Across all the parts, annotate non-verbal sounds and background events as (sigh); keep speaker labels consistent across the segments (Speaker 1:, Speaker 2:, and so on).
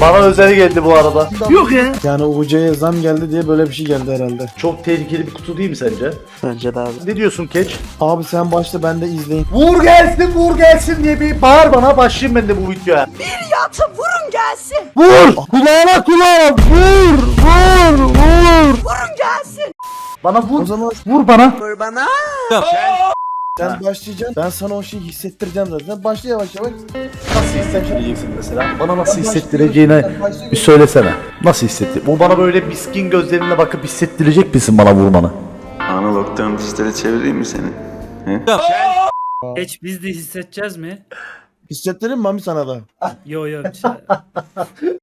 Speaker 1: Bana özel geldi bu arada.
Speaker 2: Yok ya. Yani UC'ye zam geldi diye böyle bir şey geldi herhalde.
Speaker 1: Çok tehlikeli bir kutu değil mi sence?
Speaker 3: Bence de abi.
Speaker 1: Ne diyorsun Keç?
Speaker 2: Abi sen başla ben de izleyin.
Speaker 1: Vur gelsin vur gelsin diye bir bağır bana başlayayım ben de bu videoya.
Speaker 4: Yatın vurun gelsin.
Speaker 1: Vur! Kulağına kulağına vur! Vur! Vur!
Speaker 4: Vurun gelsin.
Speaker 1: Bana
Speaker 2: O
Speaker 1: vur!
Speaker 2: zaman
Speaker 1: Vur bana!
Speaker 4: Vur bana.
Speaker 2: sen başlayacaksın. Ben sana o şeyi hissettireceğim zaten. Başla yavaş yavaş.
Speaker 1: Nasıl hissettireceksin mesela? Bana nasıl hissettireceğini bir söylesene. Nasıl hissetti? Bu bana böyle miskin gözlerine bakıp hissettirecek misin bana vurmanı?
Speaker 5: Analogdan dijitale çevireyim mi seni? He?
Speaker 6: Geç biz de hissedeceğiz mi?
Speaker 2: Hissettirir mi Mami sana da?
Speaker 6: Yo yo. (laughs)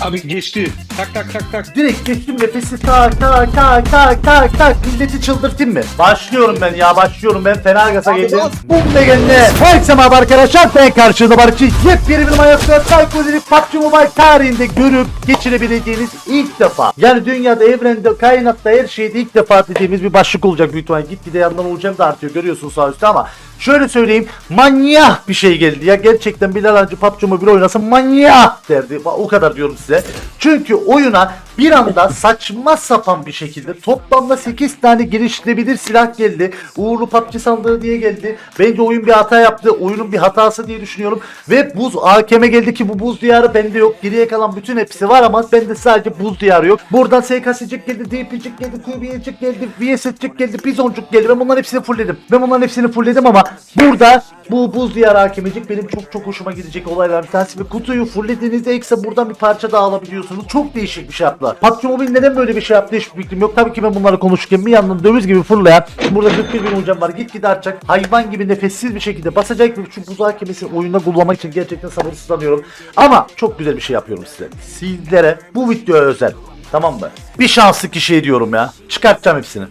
Speaker 7: Abi geçti. Tak tak tak tak.
Speaker 1: Direkt geçtim nefesi tak tak tak tak tak tak milleti çıldırtayım mı? Başlıyorum ben ya başlıyorum ben fena gaza geldim. Bum legenle. Herkese merhaba arkadaşlar ben karşınızda barışçı. Yepyeni bir Minecraft Psycho'daki PUBG Mobile tarihinde görüp geçirebileceğiniz ilk defa. Yani dünyada, evrende, kainatta her şeyde ilk defa dediğimiz bir başlık olacak büyük ihtimalle. Gitgide yandan olacağım da artıyor görüyorsun sağ üstte ama Şöyle söyleyeyim manyak bir şey geldi ya gerçekten Bilal Hancı PUBG Mobile oynasın manyak derdi o kadar diyorum size. Çünkü oyuna bir anda saçma sapan bir şekilde toplamda 8 tane geliştirebilir silah geldi. Uğurlu PUBG sandığı diye geldi. Bence oyun bir hata yaptı. Oyunun bir hatası diye düşünüyorum. Ve buz AKM geldi ki bu buz diyarı bende yok. Geriye kalan bütün hepsi var ama bende sadece buz diyarı yok. Buradan SKS'cik geldi, DP'cik geldi, QB'cik geldi, VS'cik geldi, Bizoncuk geldi. Ben bunların hepsini fullledim. Ben bunların hepsini fullledim ama burada bu buz diyarı hakemicik benim çok çok hoşuma gidecek olaylar bir tanesi. Ve kutuyu fulllediğinizde ekstra buradan bir parça daha alabiliyorsunuz. Çok değişik bir şey yaptılar. PUBG Mobile neden böyle bir şey yaptı hiçbir fikrim yok. Tabii ki ben bunları konuşurken bir yandan döviz gibi fırlayan burada 41 bin hocam var. Gitgide artacak. Hayvan gibi nefessiz bir şekilde basacak ve şu buz hakemesini oyunda kullanmak için gerçekten sabırsızlanıyorum. Ama çok güzel bir şey yapıyorum size. Sizlere bu videoya özel. Tamam mı? Bir şanslı kişiye diyorum ya. Çıkartacağım hepsini.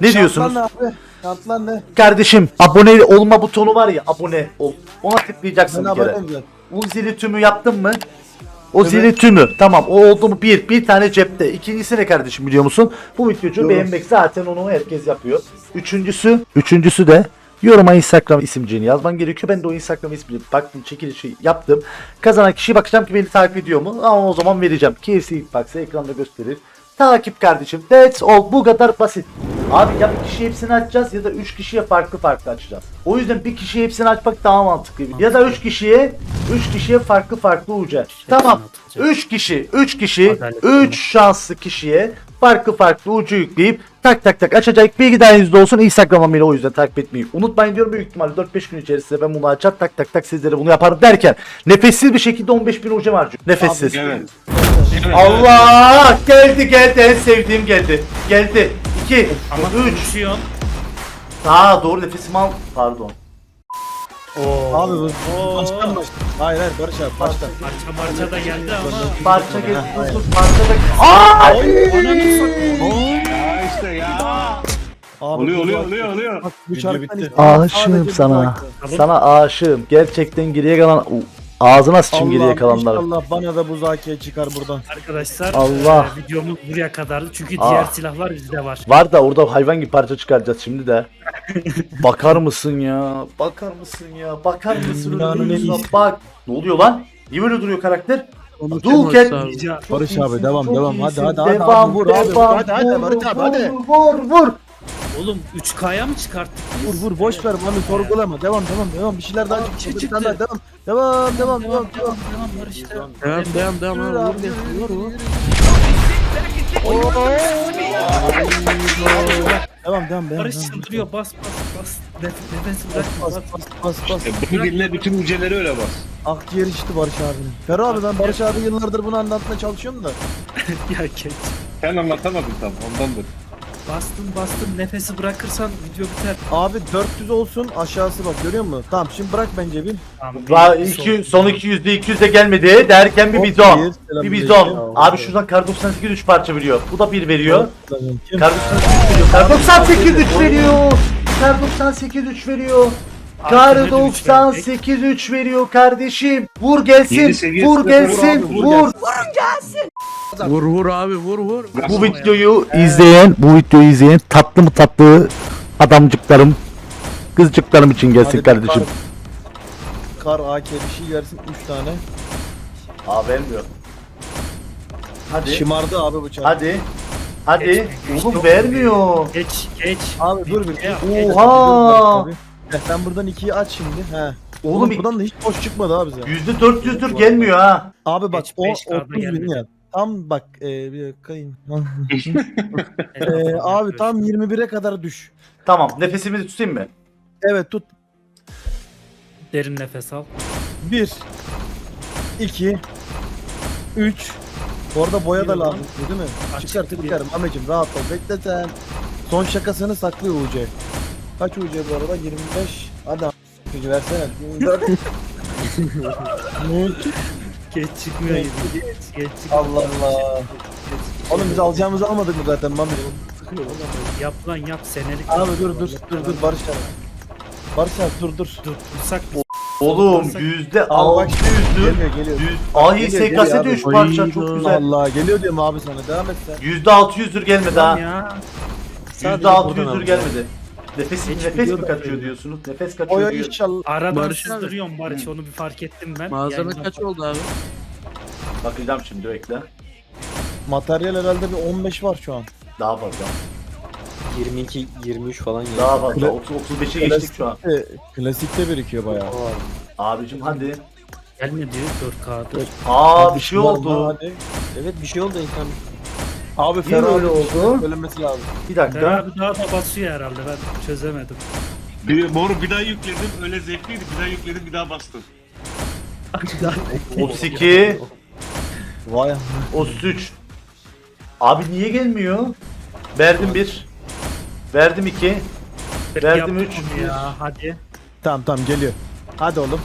Speaker 1: Ne diyorsunuz?
Speaker 2: Şartlar ne abi? Şartlar ne?
Speaker 1: Kardeşim abone olma butonu var ya abone ol. Ona tıklayacaksın
Speaker 2: Ben
Speaker 1: bir kere.
Speaker 2: abone olacağım.
Speaker 1: O zili tümü yaptın mı? O zili tümü. Tamam o oldu mu? Bir. Bir tane cepte. İkincisi ne kardeşim biliyor musun? Bu videocu beğenmek zaten onu herkes yapıyor. Üçüncüsü. Üçüncüsü de yoruma Instagram isimciğini yazman gerekiyor. Ben de o Instagram ismini baktım çekilişi yaptım. Kazanan kişiye bakacağım ki beni takip ediyor mu? Ama o zaman vereceğim. KFC Hitbox'ı ekranda gösterir. Takip kardeşim. That's all. Bu kadar basit. Abi ya bir kişi hepsini açacağız ya da 3 kişiye farklı farklı açacağız. O yüzden bir kişiye hepsini açmak daha mantıklı. Ya da 3 kişiye 3 kişiye farklı farklı uca. Tamam. 3 kişi, 3 kişi,
Speaker 6: Adaletli.
Speaker 1: 3 şanslı kişiye farklı farklı ucu yükleyip tak tak tak açacak. Bilgi dahilinizde olsun. Instagram'a beni o yüzden takip etmeyi unutmayın diyorum. Büyük ihtimalle 4-5 gün içerisinde ben bunu açar tak tak tak sizlere bunu yaparım derken nefessiz bir şekilde 15 bin ucum harcıyorum. Nefessiz.
Speaker 7: Evet.
Speaker 1: Allah geldi geldi en sevdiğim geldi. Geldi. 2
Speaker 6: Ama
Speaker 1: 3
Speaker 6: konuşuyorsun.
Speaker 1: Aa doğru nefesimi al. Pardon.
Speaker 2: Abi bu
Speaker 6: Oo.
Speaker 2: baştan. Hayır hayır Barış abi baştan.
Speaker 6: Parça parça da geldi ama.
Speaker 1: Parça Dur dur parça da. Aa!
Speaker 7: Ya işte ya.
Speaker 2: Abi,
Speaker 7: Oluyor oluyor oluyor oluyor.
Speaker 2: bak, bu
Speaker 7: Video
Speaker 2: şarkıdan
Speaker 7: bitti.
Speaker 2: işte-
Speaker 1: Aşığım
Speaker 2: Sadece
Speaker 1: sana. Sana aşığım. Gerçekten geriye kalan ağzına sıçayım geriye kalanları.
Speaker 2: inşallah bana da bu zakiye çıkar buradan.
Speaker 6: Arkadaşlar
Speaker 1: Allah.
Speaker 6: e, videomuz buraya kadardı çünkü
Speaker 1: Aa.
Speaker 6: diğer silahlar bizde var.
Speaker 1: Var da orada hayvan gibi parça çıkaracağız şimdi de. (laughs) Bakar mısın ya? Bakar mısın ya? Bakar mısın?
Speaker 2: Dünyanın
Speaker 1: Önüne
Speaker 2: en
Speaker 1: yüzüne
Speaker 2: iyisi.
Speaker 1: Bak. Ne oluyor lan? Niye böyle duruyor karakter? Duket.
Speaker 6: Rica-
Speaker 2: Barış abi devam devam hadi hadi hadi
Speaker 1: Devam,
Speaker 2: vur abi
Speaker 1: devam,
Speaker 2: hadi hadi
Speaker 1: vur,
Speaker 2: Barış abi
Speaker 1: vur,
Speaker 2: hadi.
Speaker 1: Vur vur.
Speaker 6: Oğlum 3K'ya mı çıkarttık? biz?
Speaker 2: Vur vur boş ver Mami sorgulama devam devam devam bir şeyler daha
Speaker 6: Aa,
Speaker 2: çıktı.
Speaker 6: çıktı.
Speaker 2: Bir tane daha, devam devam devam devam
Speaker 6: Devam
Speaker 2: devam.
Speaker 6: devam devam işte.
Speaker 3: Devam devam devam.
Speaker 2: Yürü
Speaker 3: Vur,
Speaker 2: abi,
Speaker 3: vur, vur, vur.
Speaker 2: yürü. Devam devam devam.
Speaker 6: Barış
Speaker 2: devam.
Speaker 6: çıldırıyor bas bas bas. Nef- Nefesi bırak
Speaker 2: Bas
Speaker 6: bas.
Speaker 2: bas bas.
Speaker 7: E, dinle bütün uceleri öyle bas.
Speaker 2: Akciğer içti Barış abinin. Ferro abi ben Barış abi yıllardır bunu anlatmaya çalışıyorum da. (laughs)
Speaker 6: Ya geç.
Speaker 7: Sen anlatamadın tam ondandır.
Speaker 6: Bastın bastın nefesi bırakırsan video biter.
Speaker 2: Abi 400 olsun aşağısı bak görüyor musun? Tamam şimdi bırak bence bir.
Speaker 6: Tamam,
Speaker 1: Va
Speaker 6: bir
Speaker 1: iki,
Speaker 6: son-
Speaker 1: son 200'de 200 de gelmedi derken bir
Speaker 2: Hop,
Speaker 1: bizon.
Speaker 2: bir,
Speaker 1: bizon.
Speaker 2: aleyküm.
Speaker 1: Abi şuradan kar 98 3 parça veriyor. Bu da 1 veriyor. Kar 98 veriyor. Kar 98 3 veriyor. Kar 98 3 veriyor. Kar
Speaker 6: Arkada bir üç
Speaker 1: 98 3 veriyor kardeşim. Vur gelsin. Vur gelsin.
Speaker 7: vur.
Speaker 4: Vurun gelsin.
Speaker 3: Vur vur abi vur vur.
Speaker 1: Bu videoyu izleyen, bu videoyu izleyen tatlı mı tatlı adamcıklarım, kızcıklarım için gelsin kardeşim.
Speaker 2: Kar, kar AK bir şey versin 3 tane.
Speaker 1: Aa vermiyor. Hadi.
Speaker 2: Şımardı abi bıçak.
Speaker 1: Hadi. Hadi.
Speaker 6: Geç,
Speaker 1: Oğlum vermiyor.
Speaker 6: Geç geç.
Speaker 2: Abi dur bir.
Speaker 1: Oha!
Speaker 2: Ya sen buradan ikiyi aç şimdi. He.
Speaker 1: Oğlum
Speaker 2: Oğlum buradan da hiç boş çıkmadı abi bize.
Speaker 1: yüzde 400'dür gelmiyor ha.
Speaker 2: Abi bak o
Speaker 6: beş kağıda
Speaker 2: 30 bin
Speaker 6: gelmedi.
Speaker 2: ya. Tam bak e, bir dakikayım. (laughs)
Speaker 6: Evet,
Speaker 2: e, abi tam 21'e kadar düş.
Speaker 1: Tamam nefesimi tutayım mı?
Speaker 2: Evet tut.
Speaker 6: Derin nefes al.
Speaker 2: 1 2 3 Bu arada boya da
Speaker 6: Bir
Speaker 2: lazım değil mi? Çıkar
Speaker 6: bir.
Speaker 2: çıkarım amacım rahat ol bekle sen. Son şakasını saklıyor UC. Kaç UC bu arada? 25. Hadi a**ıcı versene. 24. (laughs) Ne?
Speaker 6: Geç çıkmıyor gibi. Geç geç çıkmıyor.
Speaker 2: Allah Allah. Oğlum biz alacağımızı almadık mı zaten Mami?
Speaker 6: Yap lan yap senelik.
Speaker 2: Abi dur dur dur dur Barış abi. Barış abi dur dur.
Speaker 6: Dur dursak biz.
Speaker 1: Oğlum yüzde
Speaker 2: Al bak,
Speaker 1: 600'dür.
Speaker 2: Geliyor geliyor.
Speaker 1: Yüz... Ay
Speaker 2: Geliyor,
Speaker 1: SKS
Speaker 2: geliyor
Speaker 1: diyor şu parça çok güzel.
Speaker 2: Allah geliyor diyorum abi sana devam et sen.
Speaker 1: Yüzde 600'dür gelmedi
Speaker 6: Lan
Speaker 1: ha.
Speaker 6: ya.
Speaker 1: Yüzde 600'dür gelmedi. Nefes,
Speaker 6: Hiç
Speaker 1: nefes mi
Speaker 6: biliyordum
Speaker 1: kaçıyor diyorsunuz? Nefes kaçıyor
Speaker 2: ya
Speaker 1: diyor.
Speaker 2: inşallah.
Speaker 6: Aradan
Speaker 3: Barış abi.
Speaker 6: sızdırıyorum Barış onu bir fark ettim ben.
Speaker 3: Malzeme
Speaker 6: Yayından
Speaker 3: kaç oldu abi?
Speaker 1: Bakacağım şimdi bekle.
Speaker 2: Materyal herhalde bir 15 var şu an.
Speaker 1: Daha fazla.
Speaker 8: 22 23 falan geliyor.
Speaker 1: Daha fazla. 30 35'e geçtik şu an.
Speaker 2: Klasikte birikiyor bayağı.
Speaker 1: Abicim hadi.
Speaker 6: Gelme diyor 4K'dır.
Speaker 1: Aa bir şey oldu.
Speaker 2: Hadi.
Speaker 8: Evet bir şey oldu ekran.
Speaker 2: Abi
Speaker 1: Niye
Speaker 2: Ferrari
Speaker 1: oldu?
Speaker 2: Söylemesi lazım.
Speaker 1: Bir dakika.
Speaker 6: abi daha da basıyor herhalde ben çözemedim.
Speaker 7: Bir, moru bir daha yükledim. Öyle zevkliydi. Bir daha yükledim bir daha bastım.
Speaker 1: 32,
Speaker 2: Vay am-
Speaker 1: 33. Abi niye gelmiyor? Verdim 1. Verdim 2. Verdim
Speaker 6: Yaptım
Speaker 1: üç.
Speaker 6: onu Ya hadi.
Speaker 2: Tamam tamam geliyor. Hadi oğlum.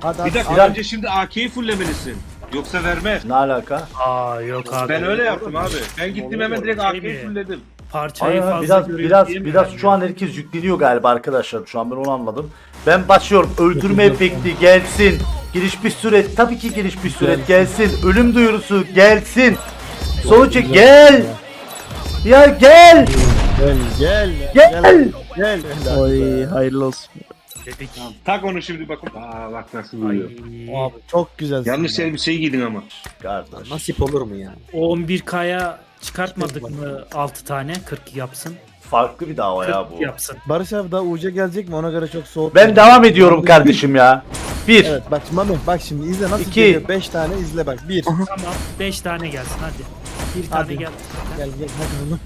Speaker 2: Hadi
Speaker 7: Bir
Speaker 2: hadi.
Speaker 7: dakika
Speaker 1: Sinan-
Speaker 7: önce şimdi AK'yi fullemelisin. Yoksa vermez.
Speaker 1: Ne alaka?
Speaker 6: Aa yok abi.
Speaker 7: Ben öyle yaptım abi. Ben gittim hemen direkt
Speaker 6: Şey
Speaker 7: AK'yi
Speaker 6: mi?
Speaker 7: fulledim.
Speaker 6: Parçayı
Speaker 1: Aynen,
Speaker 6: fazla
Speaker 1: biraz biraz
Speaker 6: diye mi
Speaker 1: biraz
Speaker 6: yani?
Speaker 1: şu an herkes yükleniyor galiba arkadaşlar. Şu an ben onu anladım. Ben başlıyorum. Öldürme efekti gelsin. Giriş bir süret. Tabii ki giriş bir süret gelsin. Ölüm duyurusu gelsin. Sonuç gel. Ya gel.
Speaker 2: Gel gel.
Speaker 1: Gel.
Speaker 2: Gel.
Speaker 3: Oy hayırlı olsun.
Speaker 6: Dedik.
Speaker 7: Tak onu şimdi bakın. Aa bak nasıl
Speaker 6: Ay,
Speaker 7: vuruyor.
Speaker 2: Abi çok güzel.
Speaker 7: Yanlış elbiseyi giydin ama.
Speaker 1: Kardeş.
Speaker 8: Nasip olur mu ya?
Speaker 6: O 11K'ya çıkartmadık mı 6 tane 40 yapsın.
Speaker 1: Farklı bir dava
Speaker 6: 40
Speaker 1: ya bu.
Speaker 6: yapsın.
Speaker 2: Barış abi daha UC gelecek mi ona göre çok soğuk.
Speaker 1: Ben devam ediyorum kardeşim ya. 1
Speaker 2: Evet bak şimdi Mami bak şimdi izle nasıl
Speaker 1: İki.
Speaker 2: geliyor 5 tane izle bak 1
Speaker 6: Tamam 5 tane gelsin hadi. Bir tane
Speaker 2: Hadi.
Speaker 6: gel.
Speaker 2: Gel gel hadi oğlum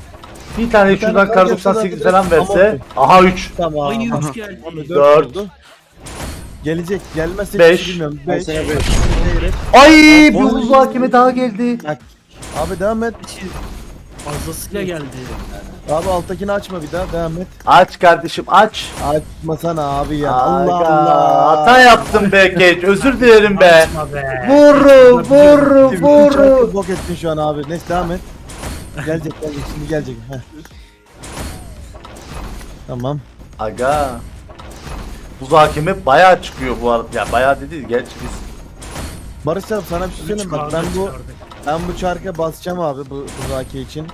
Speaker 1: Bir tane şuradan kar
Speaker 2: gelse
Speaker 1: 98
Speaker 2: zaten
Speaker 1: falan verse. Aha 3.
Speaker 2: Tamam
Speaker 6: Ay
Speaker 2: Aha.
Speaker 6: 3 geldi.
Speaker 2: Mami,
Speaker 1: Dört.
Speaker 2: dört oldu. Gelecek gelmezse
Speaker 1: Beş.
Speaker 2: hiç bilmiyorum
Speaker 8: Ben
Speaker 2: 5
Speaker 8: sana beş.
Speaker 1: Ay bir buz hakimi daha geldi.
Speaker 2: Abi devam et
Speaker 6: Fazlasıyla geldi.
Speaker 2: Abi alttakini açma bir daha devam et
Speaker 1: Aç kardeşim aç.
Speaker 2: Açmasana abi ya Allah
Speaker 1: Aga,
Speaker 2: Allah
Speaker 1: Hata yaptım be geç. Özür dilerim be.
Speaker 6: Açma be.
Speaker 1: Vuru vuru vuru.
Speaker 2: çarkı bok ettin şu an abi neyse devam et Gelecek gelecek şimdi gelecek Heh. Tamam
Speaker 1: Aga. Buz hakimi bayağı çıkıyor bu arada. Ya bayağı dedi gerçi biz.
Speaker 2: Barış abi sana bir şey söyleyeyim mi? bak ben bu ben bu çarka basacağım abi bu Buzaki için.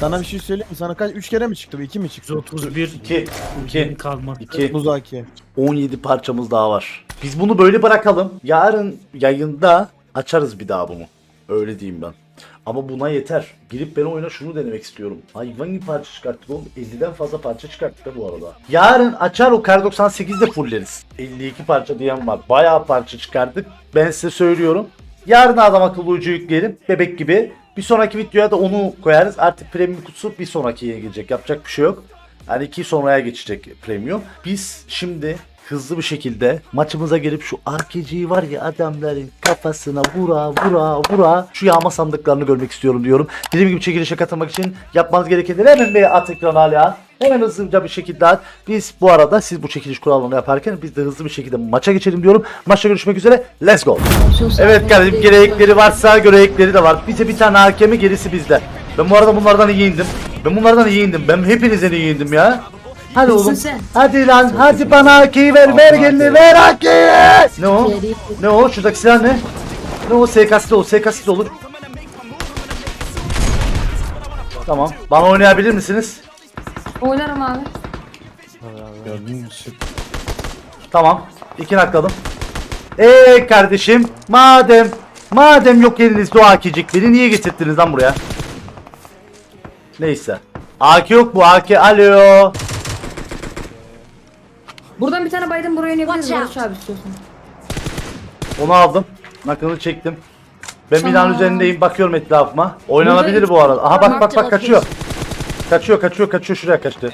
Speaker 2: Sana bir şey söyleyeyim mi? Sana kaç 3 kere mi çıktı bu? 2 mi çıktı?
Speaker 6: 131
Speaker 1: 2 2
Speaker 6: kalmadı.
Speaker 1: 2
Speaker 2: Buzaki.
Speaker 1: 17 parçamız daha var. Biz bunu böyle bırakalım. Yarın yayında açarız bir daha bunu. Öyle diyeyim ben. Ama buna yeter. Girip ben oyuna şunu denemek istiyorum. Hayvan gibi parça çıkarttık oğlum. 50'den fazla parça çıkarttık da bu arada. Yarın açar o kar 98'de fulleriz. 52 parça diyen var. Bayağı parça çıkarttık. Ben size söylüyorum. Yarın adam akıllı ucu yükleyelim. Bebek gibi. Bir sonraki videoya da onu koyarız. Artık premium kutusu bir sonrakiye gelecek. Yapacak bir şey yok. Yani iki sonraya geçecek premium. Biz şimdi hızlı bir şekilde maçımıza gelip şu RPG'yi var ya adamların kafasına vura vura vura şu yağma sandıklarını görmek istiyorum diyorum. Dediğim gibi çekilişe katılmak için yapmanız gerekenleri hemen bir at ekranı hala. Hemen hızlıca bir şekilde at. Biz bu arada siz bu çekiliş kurallarını yaparken biz de hızlı bir şekilde maça geçelim diyorum. Maçta görüşmek üzere. Let's go. Evet kardeşim gerekleri varsa gerekleri de var. Bize bir tane hakemi gerisi bizde. Ben bu arada bunlardan iyi indim. Ben bunlardan iyi indim. Ben hepinizden iyi indim ya. Hadi oğlum. Hadi lan hadi bana hakeyi ver ver kendini ver hakeyi. Ne o? Ne o? Şuradaki silah ne? Ne o? SKS'de olur. SKS'de olur. Tamam. Bana oynayabilir misiniz?
Speaker 9: Oynarım abi.
Speaker 1: Tamam. İki nakladım. Eee kardeşim madem Madem yok elinizde o AK'cikleri niye getirdiniz lan buraya? Neyse. AK yok bu AK. Alo.
Speaker 9: Buradan bir tane Biden buraya inebiliriz
Speaker 4: Watch
Speaker 9: Barış abi istiyorsan.
Speaker 1: Onu aldım. Nakını çektim. Ben binanın üzerindeyim. Bakıyorum etrafıma. Oynanabilir bu arada. Aha bak bak bak kaçıyor. Kaçıyor kaçıyor kaçıyor şuraya kaçtı.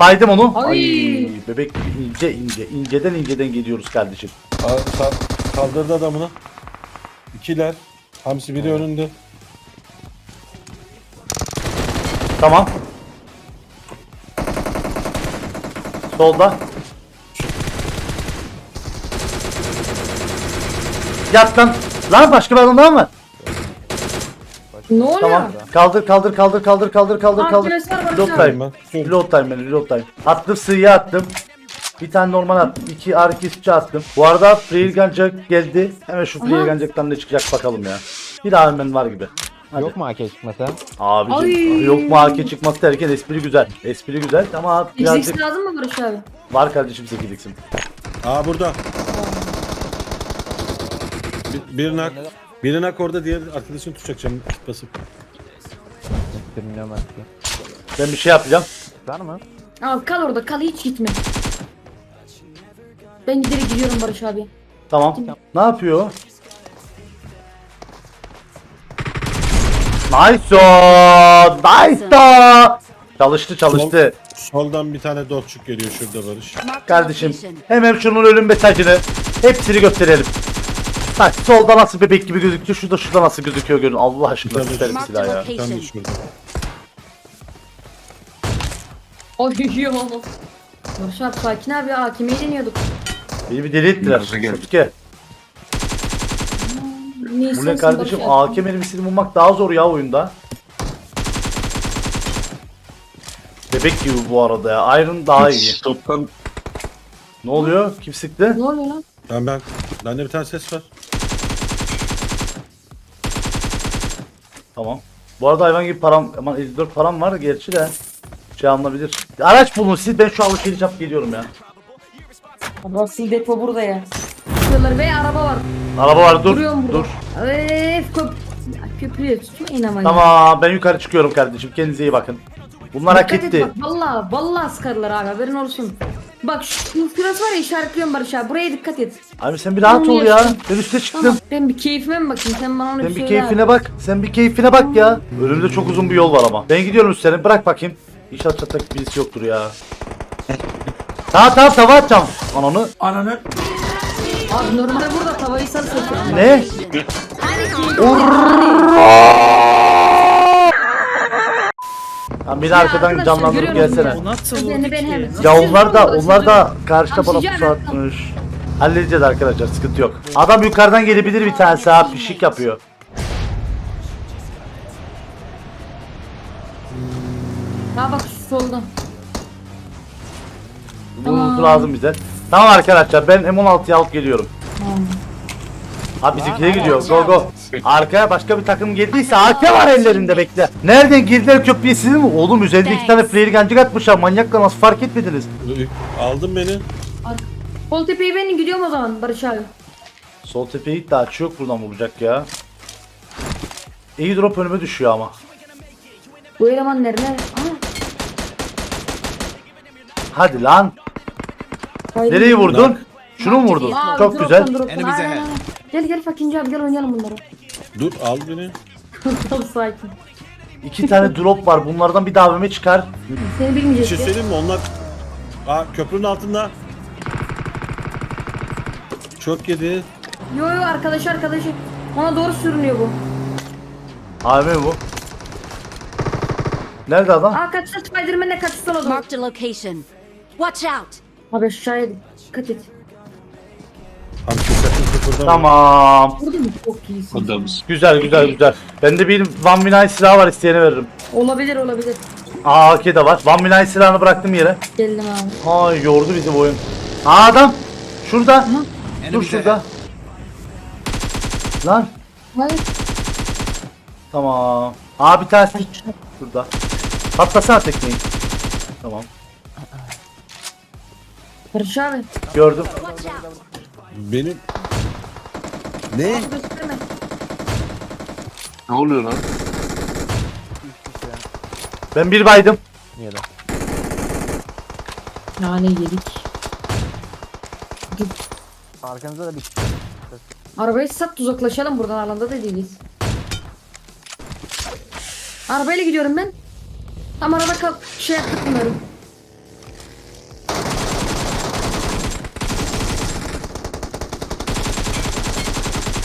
Speaker 1: Baydım onu.
Speaker 9: Ay.
Speaker 1: Ay bebek ince ince inceden inceden gidiyoruz kardeşim.
Speaker 10: Aa, ka- Kaldırdı adamını. İkiler. Hamsi biri önünde.
Speaker 1: Tamam. Solda. Yat lan. Lan başka bir adam daha mı var?
Speaker 9: Ne oluyor?
Speaker 1: Tamam. Kaldır kaldır kaldır kaldır kaldır kaldır
Speaker 9: Aa,
Speaker 1: kaldır.
Speaker 9: kilosu var
Speaker 1: Reload
Speaker 9: abi.
Speaker 1: time.
Speaker 10: Ben.
Speaker 1: Reload time benim reload time. Attım sığıya attım. Bir tane normal attım. iki R2 attım. Bu arada Free Gancak geldi. Hemen şu Free Gancak'tan ne çıkacak bakalım ya. Bir daha hemen var gibi. Hadi.
Speaker 8: Yok mu AK çıkması?
Speaker 1: Abicim
Speaker 9: Ay.
Speaker 1: yok mu AK çıkması derken espri güzel. Espri güzel ama birazcık
Speaker 9: Fizik lazım mı Barış abi?
Speaker 1: var kardeşim 8x'im.
Speaker 10: Aa burada. Bir, bir nak. Bir nak orada diğer arkadaşını tutacak canım basıp.
Speaker 8: Bilmiyorum artık.
Speaker 1: Ben bir şey yapacağım.
Speaker 8: Var mı?
Speaker 9: Abi kal orada kal hiç gitme. Ben giderek gidiyorum Barış abi.
Speaker 1: Tamam. Ne yapıyor? Nice o! Nice o! Çalıştı çalıştı.
Speaker 10: Soldan bir tane dotçuk geliyor şurada Barış.
Speaker 1: Kardeşim hemen şunun ölüm mesajını hepsini gösterelim. Bak solda nasıl bebek gibi gözüküyor, şurada şurada nasıl gözüküyor görün. Allah aşkına
Speaker 10: Tabii.
Speaker 1: süper bir silah ya.
Speaker 10: Tam da şurada.
Speaker 9: Ay yo. Barış abi sakin abi hakimi deniyorduk.
Speaker 1: Beni bir deli ettiler.
Speaker 5: Nasıl
Speaker 9: Ne
Speaker 1: Bu ne kardeşim?
Speaker 9: Barış abi?
Speaker 1: AK mermisini bulmak daha zor ya oyunda. Bebek gibi bu arada ya. Iron daha iyi.
Speaker 5: Toptan
Speaker 1: Ne oluyor? Kim sıktı?
Speaker 9: Ne oluyor lan?
Speaker 10: Ben ben. Bende bir tane ses var.
Speaker 1: Tamam. Bu arada hayvan gibi param, aman 54 param var gerçi de şey alınabilir. Araç bulun siz ben şu alışveriş yapıp geliyorum ya.
Speaker 9: Abi asıl depo burada ya. Şuraları ve araba var.
Speaker 1: Araba var dur.
Speaker 9: Duruyorum burada.
Speaker 1: Dur.
Speaker 9: Öf köp... Köprüye tutmayın ama ya.
Speaker 1: Tamam ben yukarı çıkıyorum kardeşim. Kendinize iyi bakın. Bunlar hak
Speaker 9: Dikkat et
Speaker 1: etti.
Speaker 9: bak valla valla sıkarlar abi haberin olsun. Bak şu şurası var ya işaretliyorum Barış abi buraya dikkat et.
Speaker 1: Abi sen bir rahat ol ya. Ben üste çıktım.
Speaker 9: Tamam ben bir keyfime mi bakayım sen bana onu
Speaker 1: Sen
Speaker 9: bir
Speaker 1: bir
Speaker 9: söyle
Speaker 1: keyfine
Speaker 9: abi.
Speaker 1: bak. Sen bir keyfine bak ya. Önümde çok uzun bir yol var ama. Ben gidiyorum üstlerine bırak bakayım. İnşallah çatlak birisi yoktur ya. (laughs) tamam tamam tava atacağım. Ananı.
Speaker 9: Abi normalde burada tavayı sar satıyor.
Speaker 1: Ne? Lan beni arkadan
Speaker 9: arkadaşlar,
Speaker 1: canlandırıp
Speaker 9: görüyorum
Speaker 1: gelsene.
Speaker 6: O nasıl
Speaker 9: Hadi
Speaker 6: oldu
Speaker 9: beni ben
Speaker 6: ki?
Speaker 9: hemen.
Speaker 1: Ya onlar da onlar da karşıda bana pusu atmış. Halledeceğiz arkadaşlar sıkıntı yok. Adam yukarıdan gelebilir bir tanesi ha pişik yapıyor.
Speaker 9: Ha bak solda.
Speaker 1: Bu
Speaker 9: Tamam.
Speaker 1: lazım bize. Tamam arkadaşlar ben M16'yı alıp geliyorum. Abi bizimkiler gidiyor. Go go. (laughs) Arkaya başka bir takım geldiyse AK var ellerinde bekle. Nereden girdiler köprüye sizin mi? Oğlum üzerinde iki tane flare gancık atmışlar. Manyakla nasıl fark etmediniz?
Speaker 10: Aldın beni.
Speaker 9: Sol tepeyi ben gidiyorum o zaman Barış abi.
Speaker 1: Sol tepeyi açı yok buradan vuracak ya. İyi drop önüme düşüyor ama.
Speaker 9: Bu eleman nerede?
Speaker 1: Hadi lan.
Speaker 9: Hayır.
Speaker 1: Nereyi vurdun? Şunu mu vurdun?
Speaker 9: Aa,
Speaker 1: Çok güzel.
Speaker 9: drop'tan. Aynen, aynen. Gel gel Fakinci abi gel oynayalım bunları.
Speaker 10: Dur al beni.
Speaker 9: Al (laughs) sakin.
Speaker 1: İki tane drop var. Bunlardan bir daha AVM çıkar.
Speaker 9: Seni
Speaker 10: Bir
Speaker 9: bilmeyeceğiz.
Speaker 10: şey
Speaker 9: ya.
Speaker 10: söyleyeyim mi? Onlar... Aa köprünün altında. Çok yedi.
Speaker 9: Yo yo arkadaşı arkadaşı. Ona doğru sürünüyor bu.
Speaker 1: AVM bu. Nerede adam?
Speaker 9: Aa kaçtı Spiderman'le kaçtı sola doğru.
Speaker 4: Marked a location. Watch out.
Speaker 9: Abi aşağıya dikkat et.
Speaker 10: Hamsi sakın kıpırdama.
Speaker 1: Tamam.
Speaker 9: Vurdun mu? Çok iyisin.
Speaker 5: adamız.
Speaker 1: Güzel güzel güzel. Bende bir One Minute silahı var isteyene veririm.
Speaker 9: Olabilir olabilir.
Speaker 1: Aa AK de var. One Minute silahını bıraktım yere.
Speaker 9: Geldim abi.
Speaker 1: Ay yordu bizi bu oyun. Aa adam. Şurada. Dur şurada. Lan.
Speaker 9: Hayır.
Speaker 1: Tamam. Aa bir tanesi şurada. Patlasana tekneyi. Tamam.
Speaker 9: Barış abi.
Speaker 1: Gördüm.
Speaker 10: Benim
Speaker 2: Ne?
Speaker 9: Gösterme.
Speaker 7: Ne oluyor lan?
Speaker 1: Ben bir baydım.
Speaker 8: Niye de?
Speaker 9: Nane yedik.
Speaker 8: Arkanızda da bir
Speaker 9: Arabayı sat uzaklaşalım buradan alanda da değiliz. Arabayla gidiyorum ben. Tam arada kal şey yaptık bunları.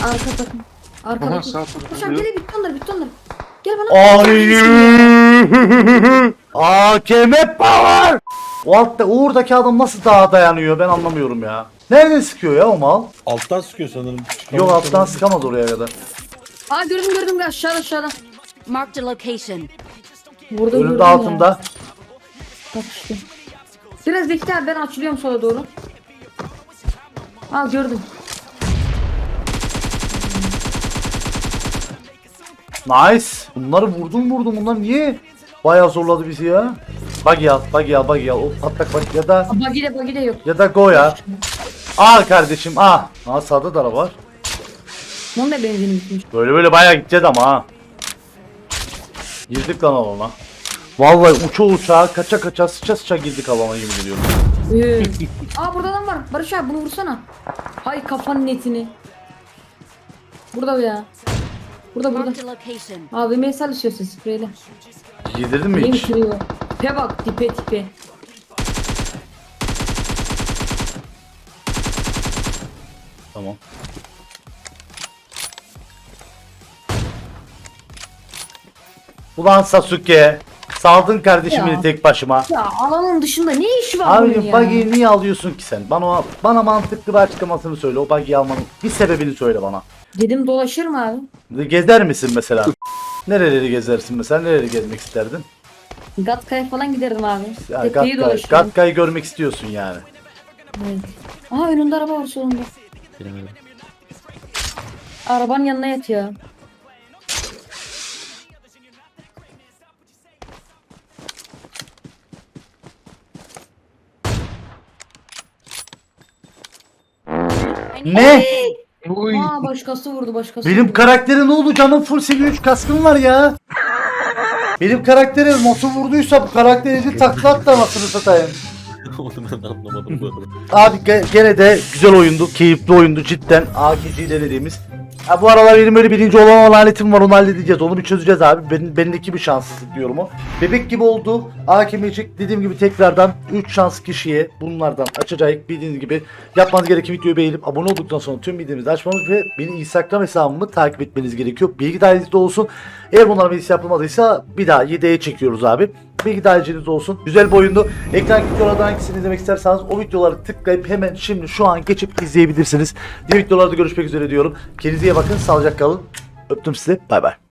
Speaker 9: Arka takım. Arka
Speaker 7: Aha,
Speaker 9: takım.
Speaker 7: sağ tarafta
Speaker 9: Koşan gel bitti onlar bitti onlar. Gel bana.
Speaker 1: Ay! AKM (laughs) power! O altta Uğur'daki adam nasıl daha dayanıyor ben anlamıyorum ya. Nereden sıkıyor ya o mal?
Speaker 10: alttan sıkıyor sanırım.
Speaker 1: Yok alttan sıkamaz oraya kadar.
Speaker 9: Aa gördüm gördüm aşağıda aşağıda.
Speaker 4: Marked a location.
Speaker 9: Burada gördüm
Speaker 1: Önümde
Speaker 9: ya.
Speaker 1: altında.
Speaker 9: Bak işte. Biraz bekle abi ben açılıyorum sola doğru. Aa gördüm.
Speaker 1: Nice. Bunları vurdum vurdum. Bunlar niye bayağı zorladı bizi ya? Buggy al, buggy al, buggy al. O patlak bak ya da
Speaker 9: Bagi de bagi de yok.
Speaker 1: ya da go ya. Al kardeşim al. Aa sağda da araba var.
Speaker 9: Onun da benzini bitmiş.
Speaker 1: Böyle böyle bayağı gideceğiz ama ha. Girdik lan alana. Vallahi uça uça kaça kaça sıça sıça girdik alana yemin ediyorum.
Speaker 9: Ee. Aa burada adam var. Barış abi bunu vursana. Hay kafanın etini. Burada bu ya. Burada burada.
Speaker 4: Marked a location.
Speaker 9: Abi mesaj istiyorsun spreyle.
Speaker 1: Yedirdin mi
Speaker 9: Benim
Speaker 1: hiç?
Speaker 9: kırıyor. Tipe bak tipe tipe.
Speaker 1: Tamam. Ulan Sasuke. Saldın kardeşim
Speaker 9: Ya.
Speaker 1: tek başıma.
Speaker 9: Ya alanın dışında ne işi var bunun
Speaker 1: Abi
Speaker 9: ya?
Speaker 1: buggy'i niye alıyorsun ki sen? Bana bana mantıklı bir açıklamasını söyle. O buggy'i almanın bir sebebini söyle bana.
Speaker 9: Dedim dolaşır mı abi?
Speaker 1: Gezer misin mesela? Nereleri gezersin mesela? Nereleri gezmek isterdin?
Speaker 9: Gatkaya falan giderdim abi.
Speaker 1: Ya,
Speaker 9: Tepeyi
Speaker 1: Gatkay,
Speaker 9: dolaşırdım.
Speaker 1: Gatkay'ı görmek istiyorsun yani.
Speaker 9: Evet. Aha önünde araba var solunda.
Speaker 8: Bilemedim.
Speaker 9: Arabanın yanına yatıyor.
Speaker 1: Ne?
Speaker 9: Aa başkası vurdu başkası.
Speaker 1: Benim
Speaker 9: vurdu.
Speaker 1: karakteri ne oldu? Canım full seviye 3 kaskım var ya. Benim karakteri nasıl vurduysa bu karakteri takla atlamasını satayım. (laughs)
Speaker 10: Onu ben anlamadım bu arada.
Speaker 1: Abi ge- gene de güzel oyundu, keyifli oyundu cidden. AKG dediğimiz. Ha bu aralar benim öyle birinci olan lanetim var onu halledeceğiz. Onu bir çözeceğiz abi. Ben, benimdeki bir şanssızlık diyorum o. Bebek gibi oldu. AKM'cik dediğim gibi tekrardan 3 şans kişiye bunlardan açacağız. Bildiğiniz gibi yapmanız gereken videoyu beğenip abone olduktan sonra tüm bildirimleri açmanız ve beni Instagram hesabımı takip etmeniz gerekiyor. Bilgi dahilinizde olsun. Eğer bunlar birisi yapılmadıysa bir daha 7'ye çekiyoruz abi. Bilgi dahilinizde olsun. Güzel bir oyundu. Ekran videolardan hangisini izlemek isterseniz o videoları tıklayıp hemen şimdi şu an geçip izleyebilirsiniz. Diğer videolarda görüşmek üzere diyorum. Kendinize iyi bakın. Sağlıcakla kalın. Öptüm sizi. Bay bay.